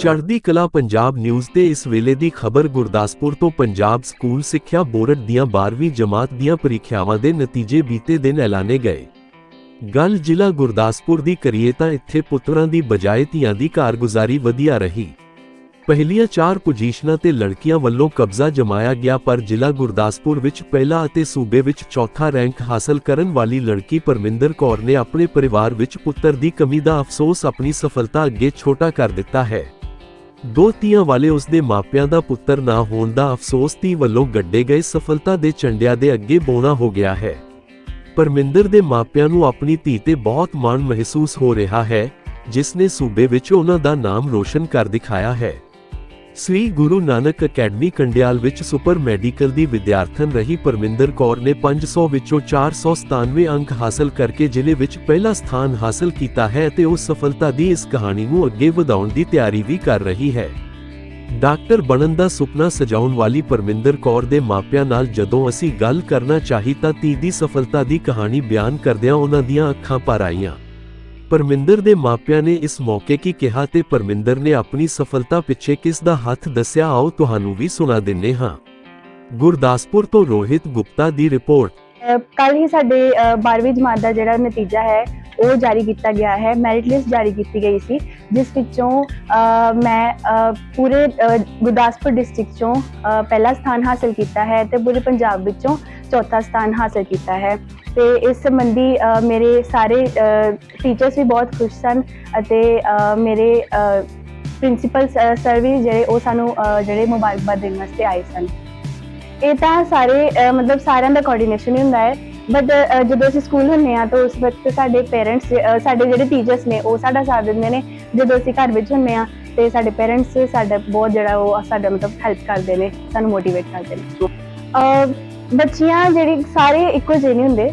ਚੜ੍ਹਦੀ ਕਲਾ ਪੰਜਾਬ ਨਿਊਜ਼ ਤੇ ਇਸ ਵੇਲੇ ਦੀ ਖਬਰ ਗੁਰਦਾਸਪੁਰ ਤੋਂ ਪੰਜਾਬ ਸਕੂਲ ਸਿੱਖਿਆ ਬੋਰਡ ਦੀਆਂ 12ਵੀਂ ਜਮਾਤ ਦੀਆਂ ਪ੍ਰੀਖਿਆਵਾਂ ਦੇ ਨਤੀਜੇ ਬੀਤੇ ਦਿਨ ਐਲਾਨੇ ਗਏ। ਗੱਲ ਜ਼ਿਲ੍ਹਾ ਗੁਰਦਾਸਪੁਰ ਦੀ ਕਰੀਏ ਤਾਂ ਇੱਥੇ ਪੁੱਤਰਾਂ ਦੀ ਬਜਾਏ ਧੀਆਂ ਦੀ ਕਾਰਗੁਜ਼ਾਰੀ ਵਧੀਆ ਰਹੀ। ਪਹਿਲੀਆਂ ਚਾਰ ਪੋਜੀਸ਼ਨਾਂ ਤੇ ਲੜਕੀਆਂ ਵੱਲੋਂ ਕਬਜ਼ਾ ਜਮਾਇਆ ਗਿਆ ਪਰ ਜ਼ਿਲ੍ਹਾ ਗੁਰਦਾਸਪੁਰ ਵਿੱਚ ਪਹਿਲਾ ਅਤੇ ਸੂਬੇ ਵਿੱਚ ਚੌਥਾ ਰੈਂਕ ਹਾਸਲ ਕਰਨ ਵਾਲੀ ਲੜਕੀ ਪਰਮਿੰਦਰ ਕੌਰ ਨੇ ਆਪਣੇ ਪਰਿਵਾਰ ਵਿੱਚ ਪੁੱਤਰ ਦੀ ਕਮੀ ਦਾ ਅਫਸੋਸ ਆਪਣੀ ਸਫਲਤਾ ਅੱਗੇ ਛੋਟਾ ਕਰ ਦਿੱਤਾ ਹੈ। ਦੋ ਧੀਆਂ ਵਾਲੇ ਉਸ ਦੇ ਮਾਪਿਆਂ ਦਾ ਪੁੱਤਰ ਨਾ ਹੋਣ ਦਾ ਅਫਸੋਸ ਧੀ ਵੱਲੋਂ ਗੱਡੇ ਗਏ ਸਫਲਤਾ ਦੇ ਝੰਡਿਆਂ ਦੇ ਅੱਗੇ ਬੋਣਾ ਹੋ ਗਿਆ ਹੈ। ਪਰਮਿੰਦਰ ਦੇ ਮਾਪਿਆਂ ਨੂੰ ਆਪਣੀ ਧੀ ਤੇ ਬਹੁਤ ਮਾਣ ਮਹਿਸੂਸ ਹੋ ਰਿਹਾ ਹੈ, ਜਿਸ ਨੇ ਸੂਬੇ ਵਿੱਚ ਉਹਨਾਂ ਦਾ ਨਾਮ ਰੋਸ਼ਨ ਕਰ ਦਿਖਾਇਆ ਹੈ। ਸ੍ਰੀ ਗੁਰੂ ਨਾਨਕ ਅਕੈਡਮੀ ਕੰਡਿਆਲ ਵਿੱਚ ਸੁਪਰ ਮੈਡੀਕਲ ਦੀ ਵਿਦਿਆਰਥਣ ਰਹੀ ਪਰਮਿੰਦਰ ਕੌਰ ਨੇ 500 ਵਿੱਚੋਂ 497 ਅੰਕ ਹਾਸਲ ਕਰਕੇ ਜ਼ਿਲ੍ਹੇ ਵਿੱਚ ਪਹਿਲਾ ਸਥਾਨ ਹਾਸਲ ਕੀਤਾ ਹੈ ਅਤੇ ਉਹ ਸਫਲਤਾ ਦੀ ਇਸ ਕਹਾਣੀ ਨੂੰ ਅੱਗੇ ਵਧਾਉਣ ਦੀ ਤਿਆਰੀ ਵੀ ਕਰ ਰਹੀ ਹੈ। ਡਾਕਟਰ ਬਣਨ ਦਾ ਸੁਪਨਾ ਸਜਾਉਣ ਵਾਲੀ ਪਰਮਿੰਦਰ ਕੌਰ ਦੇ ਮਾਪਿਆਂ ਨਾਲ ਜਦੋਂ ਅਸੀਂ ਗੱਲ ਕਰਨਾ ਚਾਹੀ ਤਾਂ ਧੀ ਦੀ ਸਫਲਤਾ ਦੀ ਕਹਾਣੀ ਬਿਆਨ ਕਰਦਿਆਂ ਉਹਨਾਂ ਦੀਆਂ ਅੱਖਾਂ ਭਰ ਆਈਆਂ। ਪਰਮਿੰਦਰ ਦੇ ਮਾਪਿਆਂ ਨੇ ਇਸ ਮੌਕੇ ਕੀ ਕਿਹਾ ਤੇ ਪਰਮਿੰਦਰ ਨੇ ਆਪਣੀ ਸਫਲਤਾ ਪਿੱਛੇ ਕਿਸ ਦਾ ਹੱਥ ਦੱਸਿਆ, ਆਓ ਤੁਹਾਨੂੰ ਵੀ ਸੁਣਾ ਦਿੰਨੇ ਹਾਂ। ਗੁਰਦਾਸਪੁਰ ਤੋਂ ਰੋਹਿਤ ਗੁਪਤਾ ਦੀ ਰਿਪੋਰਟ। ਕੱਲ ਹੀ ਸਾਡੇ 12ਵੀਂ ਜਮਾਤ ਦਾ ਜਿਹੜਾ ਨਤੀਜਾ ਹੈ, ਉਹ ਜਾਰੀ ਕੀਤਾ ਗਿਆ ਹੈ ਮੈਰਿਟ ਲਿਸਟ ਜਾਰੀ ਕੀਤੀ ਗਈ ਸੀ, ਜਿਸ ਵਿੱਚੋਂ ਮੈਂ ਪੂਰੇ ਗੁਰਦਾਸਪੁਰ ਡਿਸਟ੍ਰਿਕਟ ਚੋਂ ਪਹਿਲਾ ਸਥਾਨ ਹਾਸਲ ਕੀਤਾ ਹੈ ਤੇ ਪੂਰੇ ਪੰਜਾਬ ਵਿੱਚੋਂ ਚੌਥਾ ਸਥਾਨ ਹਾਸਲ ਕੀਤਾ ਹੈ। ਤੇ ਇਸ ਸੰਬੰਧੀ ਮੇਰੇ ਸਾਰੇ ਟੀਚਰਸ ਵੀ ਬਹੁਤ ਖੁਸ਼ ਸਨ ਅਤੇ ਮੇਰੇ ਪ੍ਰਿੰਸੀਪਲ ਸਰ ਵੀ ਜਿਹੜੇ ਉਹ ਸਾਨੂੰ ਜਿਹੜੇ ਮੁਬਾਰਕਬਾਦ ਦੇਣ ਵਾਸਤੇ ਆਏ ਸਨ। ਇਹ ਤਾਂ ਸਾਰੇ ਮਤਲਬ ਸਾਰਿਆਂ ਦਾ ਕੋਆਰਡੀਨੇਸ਼ਨ ਹੀ ਹੁੰਦਾ ਹੈ। ਬਟ ਜਦੋਂ ਅਸੀਂ ਸਕੂਲ ਹੁੰਨੇ ਆ ਤਾਂ ਉਸ ਵਕਤ ਸਾਡੇ ਪੇਰੈਂਟਸ ਸਾਡੇ ਜਿਹੜੇ ਟੀਚਰਸ ਨੇ ਉਹ ਸਾਡਾ ਸਾਥ ਦਿੰਦੇ ਨੇ। ਜਦੋਂ ਅਸੀਂ ਘਰ ਵਿੱਚ ਹੁੰਨੇ ਆ ਤੇ ਸਾਡੇ ਪੇਰੈਂਟਸ ਸਾਡਾ ਬਹੁਤ ਜਿਹੜਾ ਉਹ ਸਾਡਾ ਮਤਲਬ ਹੈਲਪ ਕਰਦੇ ਨੇ ਸਾਨੂੰ ਮੋਟੀਵੇਟ ਕਰਦੇ ਨੇ। ਬੱਚੀਆਂ ਜਿਹੜੀ ਸਾਰੇ ਇੱਕੋ ਜਿਹੇ ਨਹੀਂ ਹੁੰਦੇ।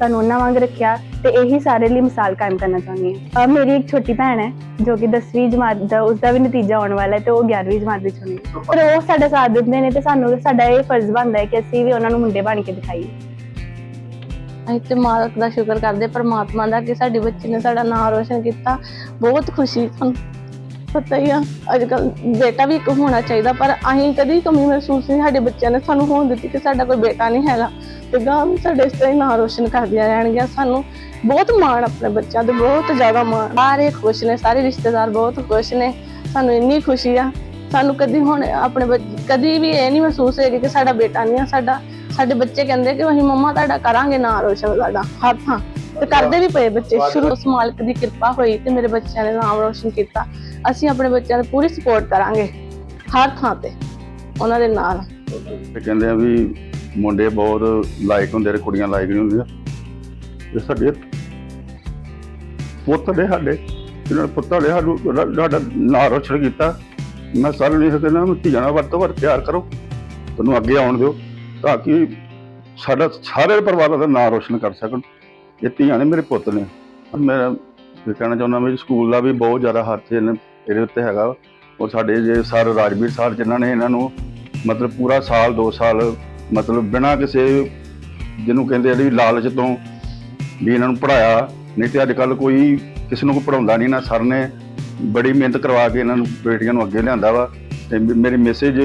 ਸਾਨੂੰ ਉਹਨਾਂ ਵਾਂਗ ਰੱਖਿਆ ਤੇ ਇਹੀ ਸਾਰੇ ਲਈ ਮਿਸਾਲ ਕਾਇਮ ਕਰਨਾ ਚਾਹੁੰਦੀ ਹਾਂ। ਅਹ, ਮੇਰੀ ਇੱਕ ਛੋਟੀ ਭੈਣ ਹੈ ਜੋ ਕਿ 10ਵੀਂ ਜਮਾਤ ਦਾ ਉਸਦਾ ਵੀ ਨਤੀਜਾ ਆਉਣ ਵਾਲਾ ਹੈ ਤੇ ਉਹ 11ਵੀਂ ਜਮਾਤ ਵਿੱਚ ਹੋਣੀ ਹੈ। ਪਰ ਉਹ ਸਾਡਾ ਸਾਥ ਦਿੰਦੇ ਨੇ ਤੇ ਸਾਨੂੰ ਸਾਡਾ ਇਹ ਫਰਜ਼ ਬਣਦਾ ਹੈ ਕਿ ਅਸੀਂ ਵੀ ਉਹਨਾਂ ਨੂੰ ਮੁੰਡੇ ਬਣ ਕੇ ਦਿਖਾਈਏ। ਅਸੀਂ ਤੇ ਮਾਲਕ ਦਾ ਸ਼ੁਕਰ ਕਰਦੇ ਪਰਮਾਤਮਾ ਦਾ ਕਿ ਸਾਡੀ ਬੱਚੀ ਨੇ ਸਾਡਾ ਨਾਮ ਰੋਸ਼ਨ ਕੀਤਾ। ਬਹੁਤ ਖੁਸ਼ੀ ਸਾਨੂੰ ਪਤਾ ਹੀ ਆ ਅੱਜ ਕੱਲ ਬੇਟਾ ਵੀ ਇੱਕ ਹੋਣਾ ਚਾਹੀਦਾ ਪਰ ਅਸੀਂ ਕਦੀ ਕਮੀ ਮਹਿਸੂਸ ਨਹੀਂ ਸਾਡੇ ਬੱਚਿਆਂ ਨੇ ਸਾਨੂੰ ਹੋਣ ਦਿੱਤੀ ਕਿ ਸਾਡਾ ਕੋਈ ਬੇਟਾ ਨਹੀਂ ਹੈਗਾ। ਤੇ ਗਾਂ ਵੀ ਸਾਡੇ ਇਸ ਤਰ੍ਹਾਂ ਹੀ ਰੋਸ਼ਨ ਕਰਦੀਆਂ ਰਹਿਣਗੀਆਂ। ਸਾਨੂੰ ਬਹੁਤ ਮਾਣ ਆਪਣੇ ਬੱਚਿਆਂ ਤੇ ਬਹੁਤ ਜ਼ਿਆਦਾ ਮਾਣ। ਸਾਰੇ ਖੁਸ਼ ਨੇ ਸਾਰੇ ਰਿਸ਼ਤੇਦਾਰ ਬਹੁਤ ਖੁਸ਼ ਨੇ। ਸਾਨੂੰ ਇੰਨੀ ਖੁਸ਼ੀ ਆ। ਸਾਨੂੰ ਕਦੀ ਹੁਣ ਆਪਣੇ ਕਦੀ ਵੀ ਇਹ ਨਹੀਂ ਮਹਿਸੂਸ ਹੋਏਗਾ ਕਿ ਸਾਡਾ ਬੇਟਾ ਨਹੀਂ ਆ ਸਾਡਾ ਸਾਡੇ ਬੱਚੇ ਕਹਿੰਦੇ ਕਿ ਅਸੀਂ ਮੰਮਾ ਤੁਹਾਡਾ ਕਰਾਂਗੇ ਨਾਂ ਰੋਸ਼ਨ ਸਾਡਾ ਹਰ ਥਾਂ ਤੇ ਕਰਦੇ ਵੀ ਪਏ ਬੱਚੇ ਸ਼ੁਰੂ ਉਸ ਮਾਲਕ ਦੀ ਕਿਰਪਾ ਹੋਈ ਤੇ ਮੇਰੇ ਬੱਚਿਆਂ ਨੇ ਨਾਮ ਰੋਸ਼ਨ ਕੀਤਾ। ਅਸੀਂ ਆਪਣੇ ਬੱਚਿਆਂ ਦੀ ਪੂਰੀ ਸਪੋਰਟ ਕਰਾਂਗੇ ਹਰ ਥਾਂ ਤੇ ਉਹਨਾਂ ਦੇ ਨਾਲ। ਤੇ ਕਹਿੰਦੇ ਆ ਵੀ ਮੁੰਡੇ ਬਹੁਤ ਲਾਇਕ ਹੁੰਦੇ ਨੇ ਕੁੜੀਆਂ ਲਾਇਕ ਨਹੀਂ ਹੁੰਦੀਆਂ। ਤੇ ਸਾਡੇ ਪੁੱਤ ਨੇ ਸਾਡੇ, ਇਹਨਾਂ ਨੇ ਪੁੱਤਾਂ ਨੇ ਸਾਨੂੰ ਸਾਡਾ ਨਾਂ ਰੋਸ਼ਨ ਕੀਤਾ। ਮੈਂ ਸਾਰਿਆਂ ਨੂੰ ਇਹ ਕਹਿੰਦਾ ਵੀ ਧੀਆਂ ਨਾਲ ਵੱਧ ਤੋਂ ਵੱਧ ਪਿਆਰ ਕਰੋ ਤੁਹਾਨੂੰ ਅੱਗੇ ਆਉਣ ਦਿਓ, ਤਾਂ ਕਿ ਸਾਡਾ ਸਾਰੇ ਪਰਿਵਾਰ ਦਾ ਨਾਂ ਰੋਸ਼ਨ ਕਰ ਸਕਣ। ਇਹ ਧੀਆਂ ਨੇ ਮੇਰੇ ਪੁੱਤ ਨੇ। ਮੈਂ ਇਹ ਕਹਿਣਾ ਚਾਹੁੰਦਾ ਵੀ ਸਕੂਲ ਦਾ ਵੀ ਬਹੁਤ ਜ਼ਿਆਦਾ ਹੱਥ ਇਹਨੇ ਇਹਦੇ ਉੱਤੇ ਹੈਗਾ ਔਰ ਸਾਡੇ ਜੇ ਸਰ ਰਾਜਵੀਰ ਸਰ ਜਿਨ੍ਹਾਂ ਨੇ ਇਹਨਾਂ ਨੂੰ ਮਤਲਬ ਪੂਰਾ ਸਾਲ 2 ਸਾਲ ਮਤਲਬ ਬਿਨਾਂ ਕਿਸੇ ਜਿਹਨੂੰ ਕਹਿੰਦੇ ਆ ਵੀ ਲਾਲਚ ਤੋਂ ਵੀ ਇਹਨਾਂ ਨੂੰ ਪੜਾਇਆ ਨਹੀਂ ਤੇ ਅੱਜ ਕੱਲ ਕੋਈ ਕਿਸੇ ਨੂੰ ਕੋਈ ਪੜਾਉਂਦਾ ਨਹੀਂ, ਨਾ ਸਰ ਨੇ ਬੜੀ ਮਿਹਨਤ ਕਰਵਾ ਕੇ ਇਹਨਾਂ ਨੂੰ ਬੇਟੀਆਂ ਨੂੰ ਅੱਗੇ ਲਿਆਂਦਾ ਵਾ ਤੇ ਮੇ- ਮੇਰੀ ਮੈਸੇਜ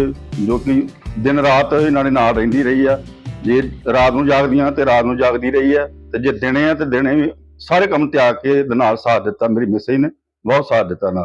ਜੋ ਕਿ ਦਿਨ ਰਾਤ ਇਹਨਾਂ ਦੇ ਨਾਲ ਰਹਿੰਦੀ ਰਹੀ ਆ, ਜੇ ਰਾਤ ਨੂੰ ਜਾਗਦੀਆਂ ਤੇ ਰਾਤ ਨੂੰ ਜਾਗਦੀ ਰਹੀ ਆ, ਤੇ ਜੇ ਦਿਨੇ ਆ ਤੇ ਦਿਨੇ ਵੀ ਸਾਰੇ ਕੰਮ ਤਿਆਗ ਕੇ ਦੇ ਨਾਲ ਸਾਥ ਦਿੱਤਾ, ਮੇਰੀ ਮੈਸੇਜ ਨੇ, ਬਹੁਤ ਸਾਥ ਦਿੱਤਾ ਨਾਲ।